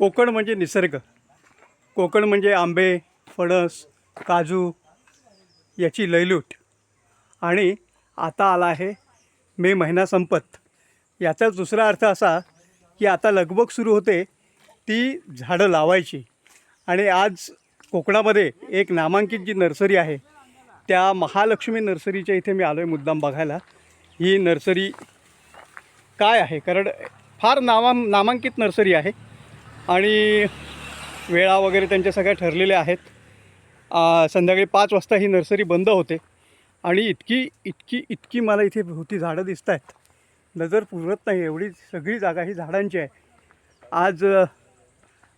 कोकण म्हणजे निसर्ग. कोकण म्हणजे आंबे फणस काजू याची लयलूट. आणि आता आला आहे मे महिना संपत. याचा दुसरा अर्थ असा की आता लगबग सुरू होते ती झाडं लावायची. आणि आज कोकणामध्ये एक नामांकित जी नर्सरी आहे त्या महालक्ष्मी नर्सरीच्या इथे मी आलो आहे मुद्दाम बघायला. ही नर्सरी काय आहे? कारण फार नामा नामांकित नर्सरी आहे. आणि वेळा वगैरे त्यांच्या सगळ्या ठरलेल्या आहेत. संध्याकाळी पाच वाजता ही नर्सरी बंद होते. आणि इतकी इतकी इतकी मला इथे होती झाडं दिसत आहेत नजर पुरत नाही एवढी सगळी जागा ही झाडांची आहे. आज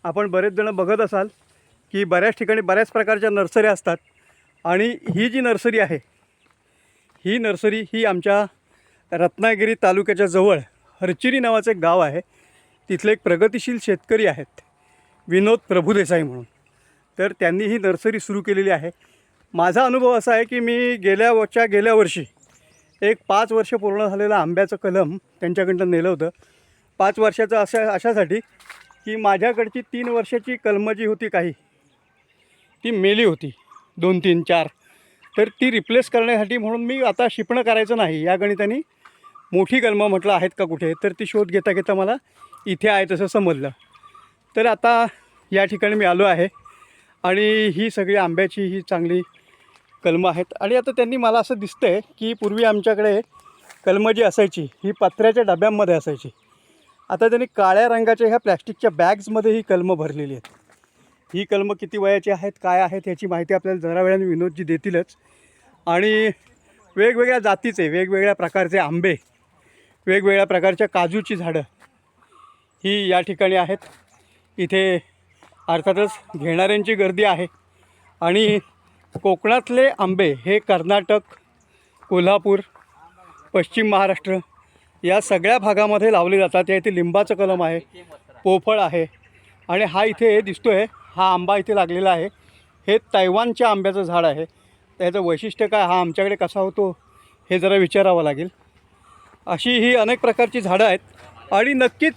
आपण बरेच जणं बघत असाल की बऱ्याच ठिकाणी बऱ्याच प्रकारच्या नर्सऱ्या असतात. आणि ही जी नर्सरी आहे ही नर्सरी ही आमच्या रत्नागिरी तालुक्याच्या जवळ हरचिरी नावाचं एक गाव आहे. तिथले एक प्रगतिशील शेतकरी आहेत विनोद प्रभुदेसाई म्हणून. तर त्यांनी ही नर्सरी सुरू केलेली आहे. माझा अनुभव असा आहे की मी गेल्या वच्या गेल्या वर्षी एक पाच वर्ष पूर्ण झालेलं आंब्याचं कलम त्यांच्याकडनं नेलं होतं. पाच वर्षाचं अशा अशासाठी की माझ्याकडची तीन वर्षाची कलमं जी होती काही ती मेली होती. दोन तीन चार. तर ती रिप्लेस करण्यासाठी म्हणून मी आता शिपणं करायचं नाही. या गणिताने मोठी कलमं म्हटलं आहेत का कुठे? तर ती शोध घेता घेता मला इथे आहे तसं समजलं. तर आता या ठिकाणी मी आलो आहे आणि ही सगळी आंब्याची ही चांगली कलमं आहेत. आणि आता त्यांनी मला असं दिसतं आहे की पूर्वी आमच्याकडे कलमं जी असायची ही पत्र्याच्या डब्यांमध्ये असायची. आता त्यांनी काळ्या रंगाच्या ह्या प्लॅस्टिकच्या बॅग्समध्ये ही कलमं भरलेली आहेत. ही कलमं किती वयाची आहेत काय आहेत याची माहिती आपल्याला जरा वेळाने विनोदजी देतीलच. आणि वेगवेगळ्या जातीचे वेगवेगळ्या प्रकारचे आंबे वेगवेगळ्या प्रकारच्या काजूची झाडं ही या ठिकाणी आहेत. इथे अर्थातच घेणाऱ्यांची गर्दी आहे. आणि कोकणातले आंबे हे कर्नाटक कोल्हापूर पश्चिम महाराष्ट्र या सगळ्या भागामध्ये लावले जातात. या इथे लिंबाचं कलम आहे पोफळ आहे आणि हा इथे दिसतो आहे हा आंबा इथे लागलेला आहे. हे तैवानच्या आंब्याचं झाड आहे. त्याचं वैशिष्ट्य काय? हा आमच्याकडे कसा होतो? हे जरा विचारावं लागेल. अशी ही अनेक प्रकारची झाडं आहेत आणि नक्कीच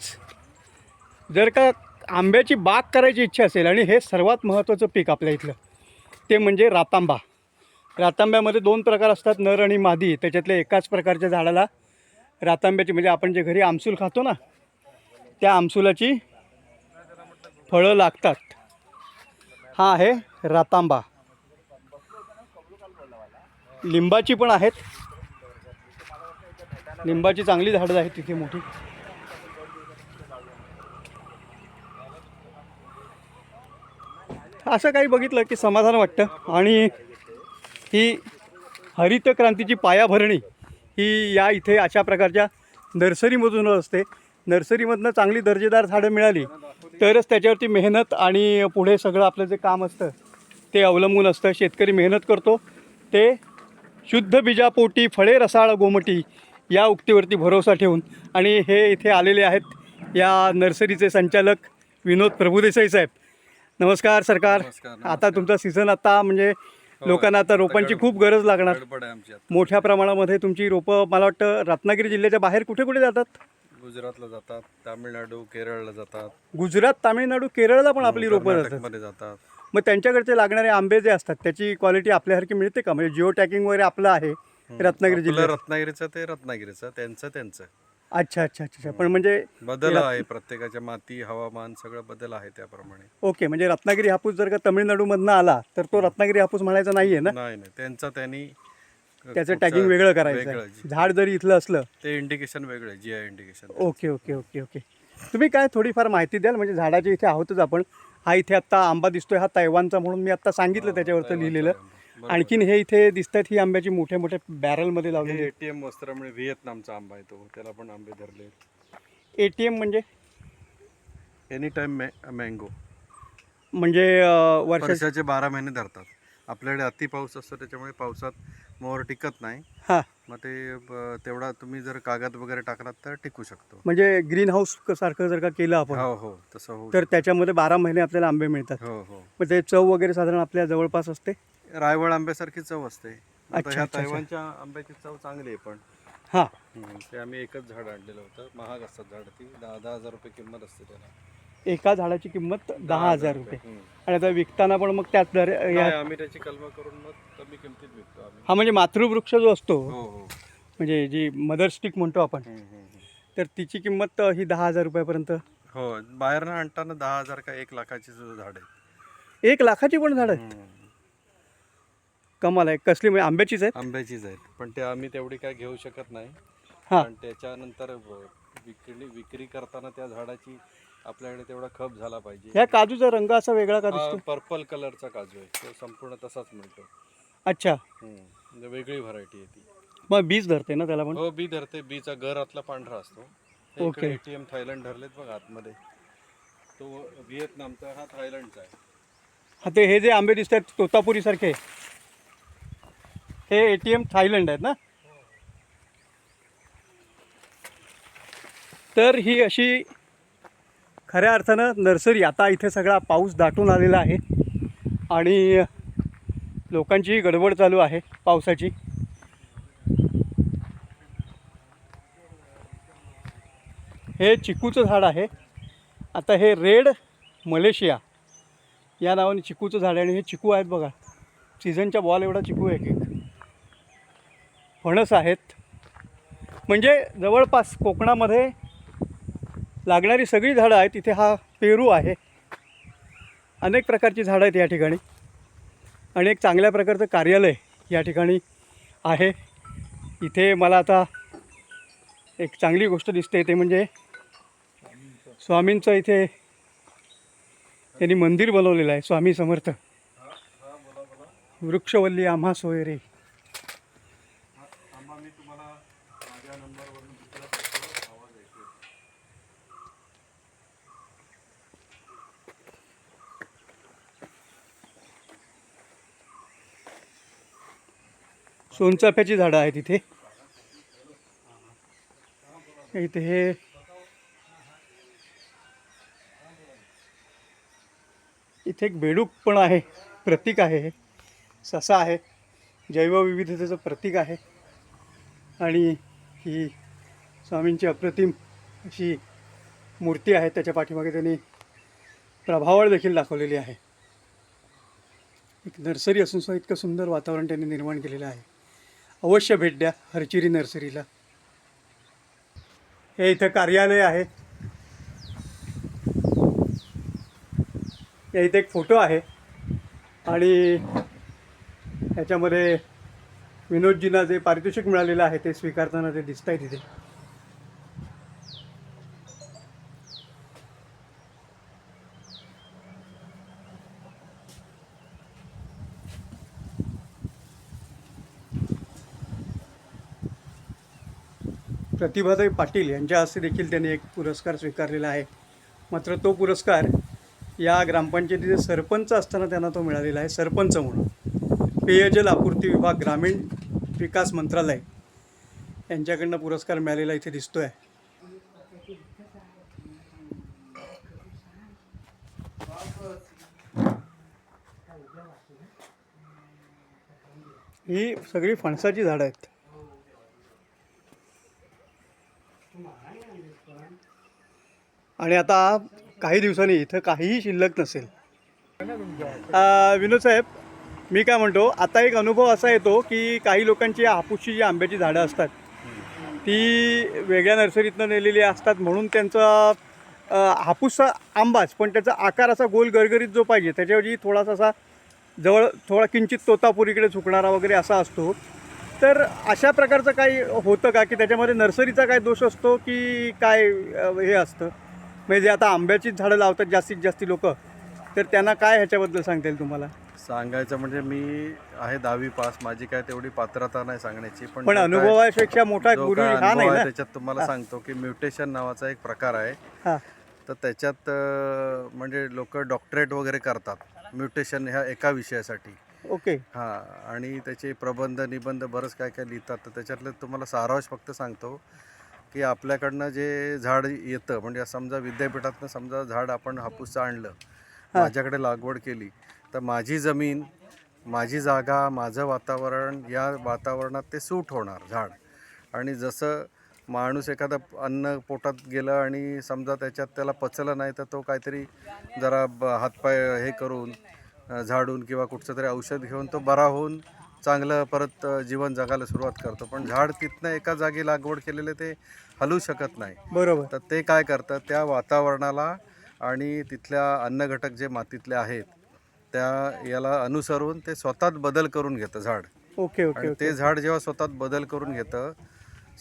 जर का आंब्याची बाग करायची इच्छा असेल आणि हे सर्वात महत्त्वाचं पीक आपल्या इथलं ते म्हणजे रातांबा. रातांब्यामध्ये दोन प्रकार असतात नर आणि मादी. त्याच्यातल्या एकाच प्रकारच्या झाडाला रातांब्याची म्हणजे आपण जे घरी आमसूल खातो ना त्या आमसुलाची फळं लागतात. हा आहे रातांबा. लिंबाची पण आहेत. लिंबाची चांगली झाडं आहेत तिथे मोठी. असं काही बघितलं की समाधान वाटतं. आणि ही हरित क्रांतीची पायाभरणी ही या इथे अशा प्रकारच्या नर्सरीमधून असते. नर्सरीमधनं चांगली दर्जेदार झाडं मिळाली तरच त्याच्यावरती मेहनत आणि पुढे सगळं आपलं जे काम असतं ते अवलंबून असतं. शेतकरी मेहनत करतो. ते शुद्ध बीजापोटी फळे रसाळ गोमटी या उक्तीवरती भरोसा ठेवून आणि हे इथे आलेले आहेत या नर्सरीचे संचालक विनोद प्रभुदेसाई साहेब. नमस्कार सरकार. नमस्कार, आता तुमचा सीझन आता म्हणजे लोकांना आता रोपांची खूप गरज लागणार. गडबड आहे आमची आता. मोठ्या प्रमाणामध्ये तुमची रोपं मला वाटतं रत्नागिरी जिल्ह्याच्या बाहेर कुठे कुठे जातात? गुजरातला जातात तामिळनाडू केरळला जातात. गुजरात तामिळनाडू केरळला पण आपली रोपं जातात कर्नाटकमध्ये जातात. मग त्यांच्याकडचे लागणारे आंबे जे असतात त्याची क्वालिटी आपल्यासारखी मिळते का? म्हणजे जिओ टॅकिंग वगैरे आपलं आहे रत्नागिरी आपलं जिल्ह्यात. रत्नागिरीचं ते रत्नागिरीचं त्यांचं त्यांचं. अच्छा अच्छा अच्छा अच्छा. पण म्हणजे बदल आहे प्रत्येकाच्या माती हवामान सगळं बदल आहे त्याप्रमाणे. ओके म्हणजे रत्नागिरी हापूस जर का तमिळनाडूमधनं आला तर तो रत्नागिरी हापूस म्हणायचा नाहीये ना? नाही नाही. त्यांचं त्यांनी त्याचं टॅगिंग वेगळं करायचं वेगळं आहे. झाड जरी इथलं असलं. ते इंडिकेशन वेगळं G I indication okay okay okay okay. तुम्ही काय थोडीफार माहिती द्याल? म्हणजे झाडाच्या इथे आहोतच आपण. हा इथे आत्ता आंबा दिसतोय हा तैवानचा म्हणून मी आत्ता सांगितलं त्याच्यावरचं लिहिलेलं. आणखीन हे इथे दिसतात ही आंब्याची मोठ्या मोठ्या बॅरलमध्ये लावलेली हे एटीएम वस्त्रामुळे व्हिएतनामचा आंबा आहे तो. त्याला पण आंबे धरले ए टी एम म्हणजे? एनी टाइम मँगो म्हणजे वर्षाचे बारा महिने धरतात. आपल्याकडे अति पाऊस असतो त्याच्यामुळे पावसात मोहर टिकत नाही. हां. मग ते ब- तेवढा तुम्ही जर कागद वगैरे टाकलात तर टिकू शकतो. म्हणजे ग्रीन हाऊस सारखं जर का केलं आपण हो हो. तसं होऊ तर त्याच्यामध्ये बारा महिने आपल्याला आंबे मिळतात. हो हो. मग ते चव वगैरे साधारण आपल्या जवळपास असते? रायवळ आंब्यासारखी चव असते. आता अच्छा, ह्या अच्छा, अच्छा. तैवानच्या आंब्याची चव चांगली आहे पण. हां. हम्म, ते आम्ही एकच झाड आणलेलं होतं. महाग असतात झाड ती. दहा दहा हजार रुपये किंमत असते त्याला. एका झाडाची किंमत दहा हजार रुपये. हम्म. आणि आता विकताना पण मग त्याच दर नाही, या आम्ही त्याची कलम करून मग कमी किमतीत विकतो आम्ही. हा म्हणजे मातृवृक्ष जो असतो हो हो. म्हणजे जी मदर स्टिक म्हणतो आपण हम्म, हम्म, हम्म. तर तिची किंमत ही दहा हजार रुपयापर्यंत? हो बाहेरनं आणताना दहा हजार का एक लाखाची सुद्धा झाड आहे एक लाखाची पण झाड आहेत? कमाल आहे. कसली म्हणजे आंब्याचीच आहेत? आंब्याचीच आहेत. पण ते आम्ही तेवढी काय घेऊ शकत नाही. हां. पण त्याच्यानंतर विक्री विक्री करताना त्या झाडाची आपल्याकडे तेवढा खप झाला पाहिजे. ह्या काजूचा रंग असा वेगळा का दिसतो? पर्पल कलरचा काजू आहे. तो संपूर्ण तसाच मिळतो. अच्छा. हम्म. म्हणजे वेगळी व्हरायटी आहे ती. मग बीज धरते ना त्याला पण? हो बी धरते. बीचा गर आतला पांढरा असतो. ओके. एटीएम थायलंड धरलेत बघ आतमध्ये. तो व्हिएतनामचा हा थायलंडचा आहे. हा ते हे जे आंबे दिसत आहेत तोतापुरी सारखे हे ए टी एम थायलंड आहेत ना? तर ही अशी खऱ्या अर्थानं नर्सरी. आता इथे सगळा पाऊस दाटून आलेला आहे आणि लोकांची गडबड चालू आहे पावसाची. हे चिकूचं झाड आहे. आता हे रेड मलेशिया या नावाने चिकूचं झाड आहे आणि हे चिकू आहेत बघा. सीझनच्या बॉल एवढा चिकू आहे की. फणस आहेत. म्हणजे जवळपास कोकणामध्ये लागणारी सगळी झाडं आहेत इथे हा पेरू आहे. अनेक प्रकारची झाडं आहेत या ठिकाणी. आणि एक चांगल्या प्रकारचं कार्यालय या ठिकाणी आहे. इथे मला आता एक चांगली गोष्ट दिसते ते म्हणजे स्वामींचं इथे त्यांनी मंदिर बनवलेलं आहे स्वामी समर्थ. वृक्षवल्ली आम्हा सोयरे आम्हा मी तुम्हाला माझ्या नंबरवरून दुसरा आवाज ऐकू सोनचाफ्याची झाडं आहेत इथे. इथे हे इथे एक बेडूक पण आहे प्रतीक आहे हे. ससा आहे जैवविविधतेचं प्रतीक आहे. आणि ही स्वामींची अप्रतिम अशी मूर्ती आहे त्याच्या पाठीमागे त्यांनी प्रभावळ देखील दाखवलेली आहे. एक नर्सरी असून सुद्धा इतकं सुंदर वातावरण त्यांनी निर्माण केलेलं आहे. अवश्य भेट द्या हरचिरी नर्सरीला. हे इथं कार्यालय आहे. या इथे एक फोटो आहे. आणि ह्याच्यामध्ये विनोदजींना जे पारितोषिक मिळालेलं आहे ते स्वीकारताना ते दिसत आहे तिथे. प्रतिभाताई पाटील यांच्या हस्ते देखील त्यांनी एक पुरस्कार स्वीकारलेला आहे. मात्र तो पुरस्कार या ग्रामपंचायतीचे सरपंच असताना त्यांना तो मिळालेला आहे सरपंच म्हणून. पेयजल आपूर्ती विभाग ग्रामीण विकास मंत्रालय यांच्याकडनं पुरस्कार मिळालेला इथे दिसतो आहे ही सगळी फणसाची झाडं आहेत. आणि आता काही दिवसांनी इथं काहीही शिल्लक नसेल. विनोद साहेब मी काय म्हणतो आता एक अनुभव असा येतो की काही लोकांची हापूसची जी आंब्याची झाडं असतात ती वेगळ्या नर्सरीतनं नेलेली असतात म्हणून त्यांचा हापूसचा आंबाच पण त्याचा आकार असा गोल गरगरीत जो पाहिजे त्याच्याऐवजी थोडासा असा जवळ थोडा किंचित तोतापुरीकडे झुकणारा वगैरे असा असतो. तर अशा प्रकारचं काही होतं का? की त्याच्यामध्ये नर्सरीचा काय दोष असतो की काय हे असतं? म्हणजे आता आंब्याचीच झाडं लावतात जास्तीत जास्त लोक तर त्यांना काय ह्याच्याबद्दल सांगता येईल तुम्हाला? सांगायचं म्हणजे मी आहे दहावी पास माझी काय तेवढी पात्रता नाही सांगण्याची पण पण जो अनुभवापेक्षा मोठा जो गुरु काय हा अनुभव नाही आहे ना? त्याच्यात तुम्हाला सांगतो की म्युटेशन नावाचा एक प्रकार आहे. हां. तर त्याच्यात अं, म्हणजे लोक डॉक्टरेट वगैरे करतात म्युटेशन ह्या एका विषयासाठी. ओके. हां आणि त्याचे प्रबंध निबंध बरंच काय काय लिहितात तर त्याच्यातलं तुम्हाला सारांश फक्त सांगतो. की आपल्याकडनं जे झाड येतं म्हणजे समजा विद्यापीठातनं समजा झाड आपण हापूसचं आणलं माझ्याकडे लागवड केली तर माझी जमीन माझी जागा माझं वातावरण या वातावरणात ते सूट होणार झाड. आणि जसं माणूस एखादा अन्न पोटात गेलं आणि समजा त्याच्यात त्याला पचलं नाही तर तो काहीतरी जरा ब- हातपाय हे करून झाडून किंवा कुठचं तरी औषध घेऊन तो बरा होऊन चांगलं परत जीवन जगायला सुरुवात करतो. पण झाड तिथनं एका जागी लागवड केलेले ते हलू शकत नाही. बरोबर. तर ते काय करतं त्या वातावरणाला आणि तिथल्या अन्नघटक जे मातीतले आहेत त्या याला अनुसरून ते स्वतःच बदल करून घेतं झाड. ओके ओके आणि ओके. ते झाड जेव्हा स्वतःच बदल करून घेतं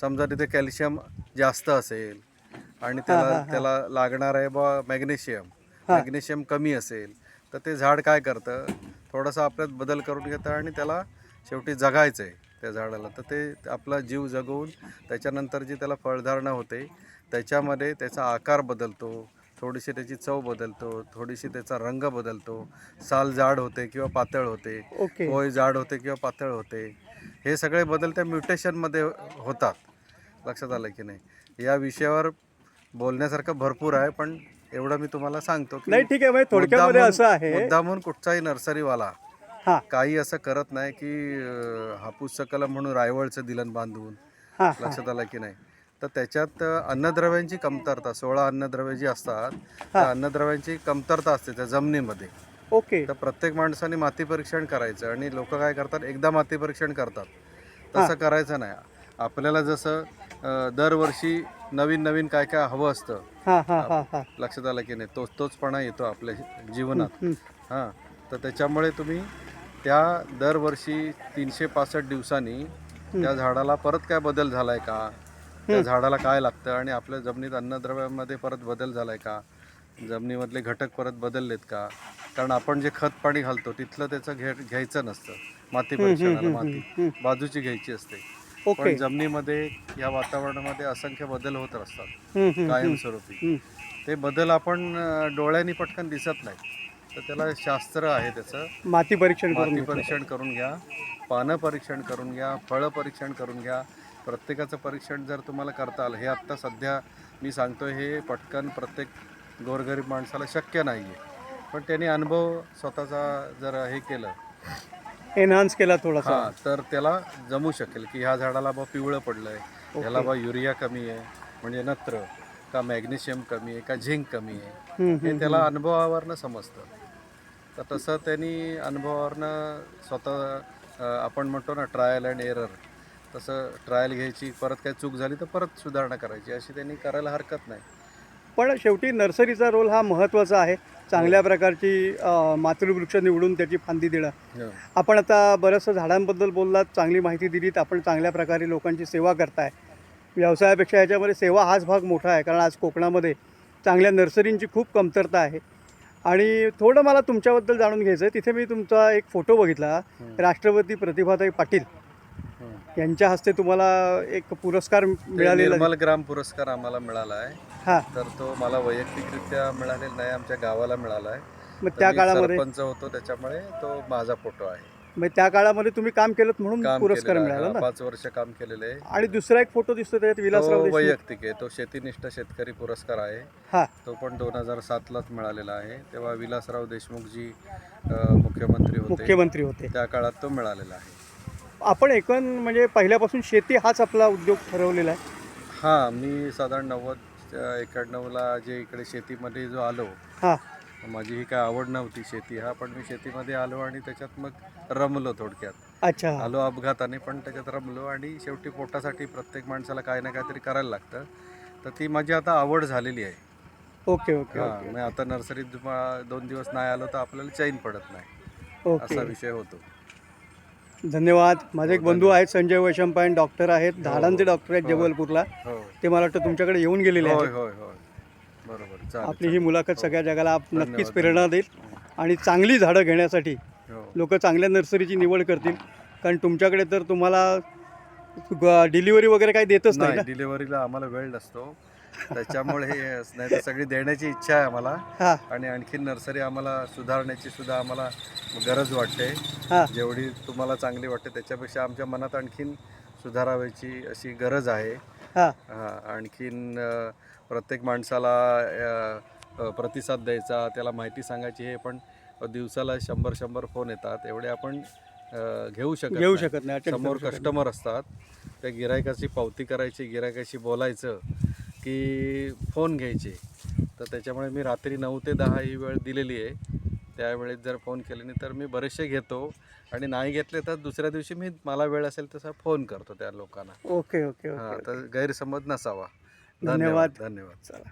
समजा तिथे कॅल्शियम जास्त असेल आणि त्याला त्याला लागणार आहे बा मॅग्नेशियम मॅग्नेशियम कमी असेल तर ते झाड काय करतं थोडासा आपल्यात बदल करून घेतं आणि त्याला शेवटी जगायचं आहे त्या झाडाला. तर ते आपला जीव जगवून त्याच्यानंतर जी त्याला फळधारणा होते त्याच्यामध्ये त्याचा आकार बदलतो थोडीशी त्याची चव बदलतो थोडीशी त्याचा रंग बदलतो. साल जाड होते किंवा पातळ होते ओके. पोय जाड होते किंवा पातळ होते. हे सगळे बदल त्या म्युटेशनमध्ये होतात. लक्षात आलं की नाही? या विषयावर बोलण्यासारखं भरपूर आहे पण एवढं मी तुम्हाला सांगतो की नाही ठीक आहे म्हणजे थोडक्यामध्ये मुद्दामून- असं आहे. मुद्दामून कुठचाही नर्सरीवाला हां. काही असं करत नाही की अं, हापूसचं कलम म्हणून रायवळचं दिलन बांधून. हां लक्षात आलं की नाही? तर त्याच्यात अं, अन्नद्रव्यांची कमतरता सोळा अन्नद्रव्ये जी असतात त्या अन्नद्रव्यांची कमतरता असते त्या जमिनीमध्ये. ओके. तर प्रत्येक माणसाने माती परीक्षण करायचं आणि लोक काय करतात एकदा माती परीक्षण करतात. तसं करायचं नाही. आपल्याला जसं अं, दरवर्षी नवीन नवीन काय काय हवं असतं. हां हां हां हां. लक्षात आलं की नाही? तोच तोचपणा येतो आपल्या जीवनात. हं. हां. तर त्याच्यामुळे तुम्ही त्या दरवर्षी तीनशे पासष्ट दिवसांनी त्या झाडाला परत काय बदल झालाय का? त्या झाडाला काय लागतं आणि आपल्या जमिनीत अन्नद्रव्यामध्ये परत बदल झालाय का? जमिनीमधले घटक परत बदललेत का? कारण आपण जे खत पाणी घालतो तिथलं त्याचं घे घ्यायचं नसतं. माती परीक्षणाला माती. बाजूची घ्यायची असते. ओके. पण जमिनीमध्ये या वातावरणामध्ये असंख्य बदल होत असतात. कायमस्वरूपी. ते बदल आपण डोळ्यांनी पटकन दिसत नाही तर त्याला शास्त्र आहे त्याचं. माती परीक्षण करून माती. परीक्षण करून घ्या पानं परीक्षण करून घ्या फळं परीक्षण करून घ्या. प्रत्येकाचं परीक्षण जर तुम्हाला करता आलं हे आत्ता सध्या मी सांगतोय हे पटकन प्रत्येक गोरगरीब माणसाला शक्य नाही आहे पण त्यांनी अनुभव स्वतःचा जर हे केलं एनहान्स केला थोडासा. हा तर त्याला जमू शकेल की ह्या झाडाला बा पिवळं पडलंय ह्याला बा युरिया कमी आहे म्हणजे नत्र का मॅग्नेशियम कमी आहे का झिंक कमी आहे. हे त्याला अनुभवावरनं समजतं. तर तसं त्यांनी अनुभवावरनं स्वतः आपण म्हणतो ना ट्रायल अँड एरर तसं ट्रायल घ्यायची परत काही चूक झाली तर परत सुधारणा करायची अशी त्यांनी करायला हरकत नाही. पण शेवटी नर्सरीचा रोल हा महत्त्वाचा आहे. चांगल्या प्रकारची अ, मातृवृक्ष निवडून त्याची फांदी देणं. आपण आता बरंचसं झाडांबद्दल बोललात चांगली माहिती दिलीत आपण चांगल्या प्रकारे लोकांची सेवा करताय. व्यवसायापेक्षा याच्यामध्ये सेवा हाच भाग मोठा आहे कारण आज कोकणामध्ये चांगल्या नर्सरींची खूप कमतरता आहे. आणि थोडं मला तुमच्याबद्दल जाणून घ्यायचं आहे तिथे मी तुमचा एक फोटो बघितला. राष्ट्रपती प्रतिभाताई पाटील यांच्या हस्ते तुम्हाला एक पुरस्कार मिळालेला निर्मल ग्राम पुरस्कार आम्हाला मिळाला आहे. हां. तर तो मला वैयक्तिकरित्या मिळालेला नाही आमच्या गावाला मिळाला आहे. मग त्या काळामध्ये? सरपंच होतो त्याच्यामुळे तो माझा फोटो आहे. मग त्या काळामध्ये तुम्ही काम केलं म्हणून काम पुरस्कार केलेलं मिळाला. ना? पाच वर्ष काम केलेलं आहे. आणि दुसरा एक फोटो दिसतो त्याच्यात विलासराव देशमुख. वैयक्तिक आहे. तो शेतीनिष्ठ शेतकरी पुरस्कार आहे. हा. तो पण दोन हजार सातलाच मिळालेला आहे. तेव्हा विलासराव देशमुखजी अ, मुख्यमंत्री होते. मुख्यमंत्री होते. त्या काळात तो मिळालेला आहे. आपण एकूण म्हणजे पहिल्यापासून शेती हाच आपला उद्योग ठरवलेला आहे. हां मी साधारण नव्वद अ, एक्याण्णवला जे इकडे शेतीमध्ये जो आलो हां. माझी ही काय आवड नव्हती शेती हा पण मी शेतीमध्ये आलो आणि त्याच्यात मग रमलो थोडक्यात. अच्छा. आलो अपघाताने पण त्याच्यात रमलो आणि शेवटी पोटासाठी प्रत्येक माणसाला काय ना काहीतरी करायला लागतं. तर ती माझी आता आवड झालेली आहे. ओके ओके हा मग आता नर्सरीत दोन दिवस नाही आलो तर आपल्याला चैन पडत नाही. असा विषय होतो. धन्यवाद. माझे एक हो, बंधू आहेत संजय वैशंपायन डॉक्टर आहेत झाडांचे डॉक्टर आहेत हो. जबलपूरला. हो. ते मला वाटतं तुमच्याकडे येऊन गेलेले होय आहेत. होय होय. बरोबर चालेल आपली ही मुलाखत सगळ्या जगाला आप- नक्कीच धन्यवाद. प्रेरणा देईल आणि चांगली झाडं घेण्यासाठी हो. लोक चांगल्या नर्सरीची निवड करतील. कारण तुमच्याकडे तर तुम्हाला डिलिव्हरी वगैरे काही देतच नाही नाही ना? डिलिव्हरीला आम्हाला वेळ नसतो. त्याच्यामुळे हे नाही तर सगळी देण्याची इच्छा आहे आम्हाला. हां. आणि आणखीन नर्सरी आम्हाला सुधारण्याची सुद्धा आम्हाला गरज वाटते. हां. जेवढी तुम्हाला चांगली वाटते त्याच्यापेक्षा आमच्या मनात आणखीन सुधारावायची अशी गरज आहे. हां. हा, आणखीन अ, प्रत्येक माणसाला प्रतिसाद द्यायचा त्याला माहिती सांगायची हे पण दिवसाला शंभर शंभर फोन येतात. एवढे आपण घेऊ शकत घेऊ. शकत नाही. समोर कस्टमर असतात. त्या गिरायकाची पावती करायची गिरायकाशी बोलायचं की फोन घ्यायचे. तर त्याच्यामुळे मी रात्री नऊ ते दहा ही वेळ दिलेली आहे. त्यावेळेस जर फोन केले नाही तर मी बरेचसे घेतो. आणि नाही घेतले तर दुसऱ्या दिवशी मी मला वेळ असेल तसा फोन करतो त्या लोकांना. ओके ओके हां तर गैरसमज नसावा. धन्यवाद. धन्यवाद चला